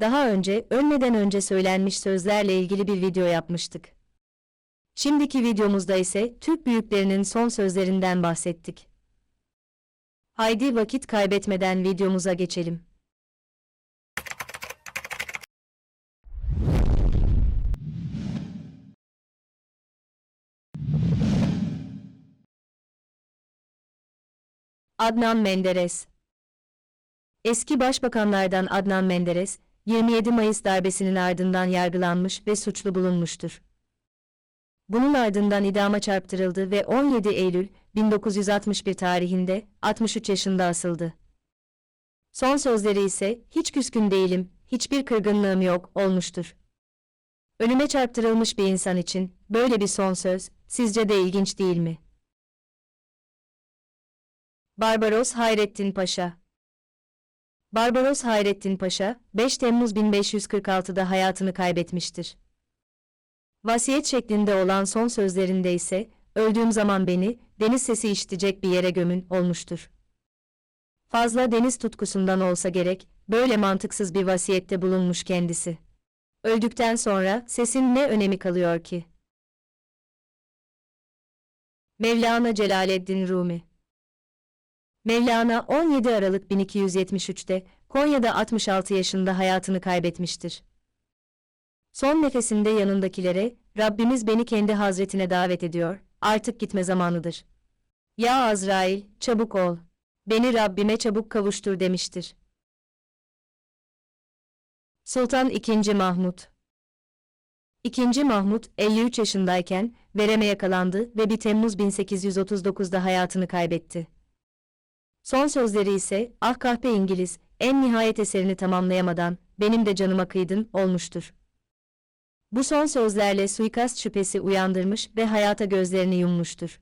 Daha önce, ölmeden önce söylenmiş sözlerle ilgili bir video yapmıştık. Şimdiki videomuzda ise Türk büyüklerinin son sözlerinden bahsettik. Haydi vakit kaybetmeden videomuza geçelim. Adnan Menderes Eski başbakanlardan Adnan Menderes, 27 Mayıs darbesinin ardından yargılanmış ve suçlu bulunmuştur. Bunun ardından idama çarptırıldı ve 17 Eylül 1961 tarihinde 63 yaşında asıldı. Son sözleri ise hiç küskün değilim, hiçbir kırgınlığım yok olmuştur. Ölüme çarptırılmış bir insan için böyle bir son söz sizce de ilginç değil mi? Barbaros Hayrettin Paşa Barbaros Hayrettin Paşa, 5 Temmuz 1546'da hayatını kaybetmiştir. Vasiyet şeklinde olan son sözlerinde ise, öldüğüm zaman beni, deniz sesi işitecek bir yere gömün, olmuştur. Fazla deniz tutkusundan olsa gerek, böyle mantıksız bir vasiyette bulunmuş kendisi. Öldükten sonra, sesin ne önemi kalıyor ki? Mevlana Celaleddin Rumi Mevlana 17 Aralık 1273'te Konya'da 66 yaşında hayatını kaybetmiştir. Son nefesinde yanındakilere, Rabbimiz beni kendi hazretine davet ediyor, artık gitme zamanıdır. Ya Azrail, çabuk ol. Beni Rabbime çabuk kavuştur demiştir. Sultan II. Mahmut II. Mahmut, 53 yaşındayken, vereme yakalandı ve 1 Temmuz 1839'da hayatını kaybetti. Son sözleri ise, ah kahpe İngiliz, en nihayet eserini tamamlayamadan, benim de canıma kıydın, olmuştur. Bu son sözlerle suikast şüphesi uyandırmış ve hayata gözlerini yummuştur.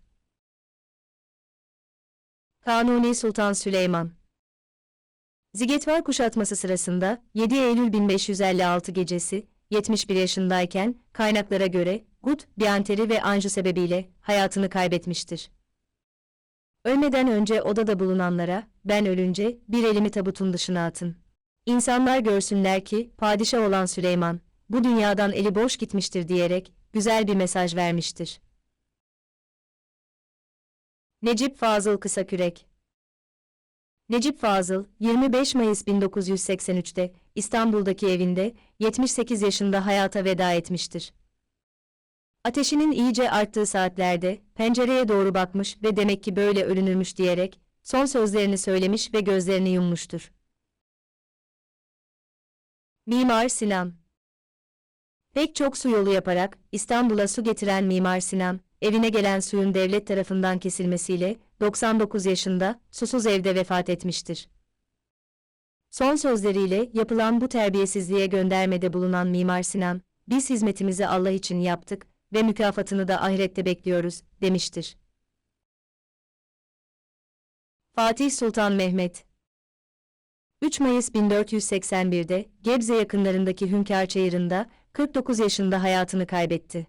Kanuni Sultan Süleyman Zigetvar kuşatması sırasında 7 Eylül 1556 gecesi 71 yaşındayken kaynaklara göre Gut, Bianteri ve Anjou sebebiyle hayatını kaybetmiştir. Ölmeden önce odada bulunanlara, ben ölünce bir elimi tabutun dışına atın. İnsanlar görsünler ki, padişah olan Süleyman, bu dünyadan eli boş gitmiştir diyerek, güzel bir mesaj vermiştir. Necip Fazıl Kısakürek Necip Fazıl, 25 Mayıs 1983'te İstanbul'daki evinde 78 yaşında hayata veda etmiştir. Ateşinin iyice arttığı saatlerde pencereye doğru bakmış ve demek ki böyle ölünürmüş diyerek son sözlerini söylemiş ve gözlerini yummuştur. Mimar Sinan Pek çok su yolu yaparak İstanbul'a su getiren Mimar Sinan, evine gelen suyun devlet tarafından kesilmesiyle 99 yaşında susuz evde vefat etmiştir. Son sözleriyle yapılan bu terbiyesizliğe göndermede bulunan Mimar Sinan, biz hizmetimizi Allah için yaptık ve mükafatını da ahirette bekliyoruz, demiştir. Fatih Sultan Mehmet 3 Mayıs 1481'de Gebze yakınlarındaki Hünkar Çayırı'nda 49 yaşında hayatını kaybetti.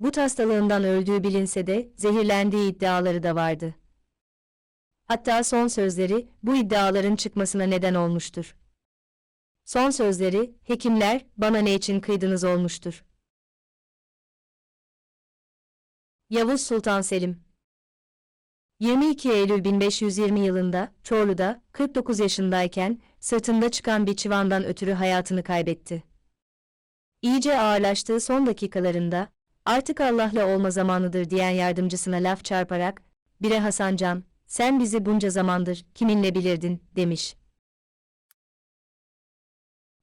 Bu hastalığından öldüğü bilinse de zehirlendiği iddiaları da vardı. Hatta son sözleri bu iddiaların çıkmasına neden olmuştur. Son sözleri, hekimler, bana ne için kıydınız olmuştur. Yavuz Sultan Selim 22 Eylül 1520 yılında Çorlu'da 49 yaşındayken sırtında çıkan bir çıvandan ötürü hayatını kaybetti. İyice ağırlaştığı son dakikalarında artık Allah'la olma zamanıdır diyen yardımcısına laf çarparak bire Hasancan sen bizi bunca zamandır kiminle bilirdin demiş.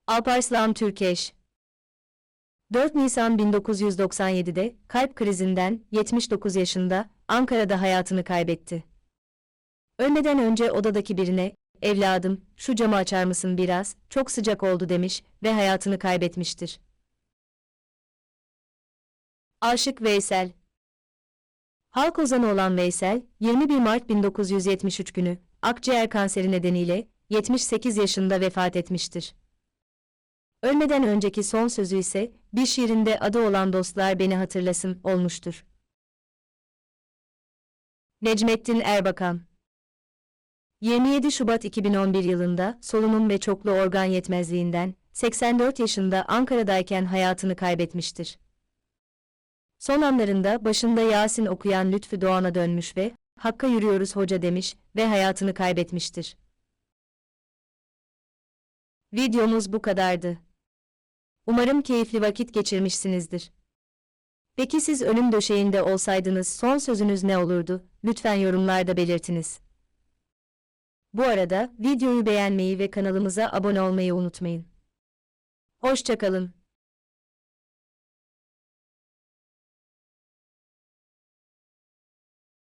Alparslan Türkeş 4 Nisan 1997'de kalp krizinden 79 yaşında Ankara'da hayatını kaybetti. Ölmeden önce odadaki birine, evladım, şu camı açar mısın biraz, çok sıcak oldu demiş ve hayatını kaybetmiştir. Aşık Veysel Halk ozanı olan Veysel, 21 Mart 1973 günü, akciğer kanseri nedeniyle 78 yaşında vefat etmiştir. Ölmeden önceki son sözü ise, bir şiirinde adı olan dostlar beni hatırlasın, olmuştur. Necmettin Erbakan 27 Şubat 2011 yılında solunum ve çoklu organ yetmezliğinden 84 yaşında Ankara'dayken hayatını kaybetmiştir. Son anlarında başında Yasin okuyan Lütfü Doğan'a dönmüş ve Hakka yürüyoruz hoca demiş ve hayatını kaybetmiştir. Videomuz bu kadardı. Umarım keyifli vakit geçirmişsinizdir. Peki siz ölüm döşeğinde olsaydınız son sözünüz ne olurdu? Lütfen yorumlarda belirtiniz. Bu arada videoyu beğenmeyi ve kanalımıza abone olmayı unutmayın. Hoşçakalın.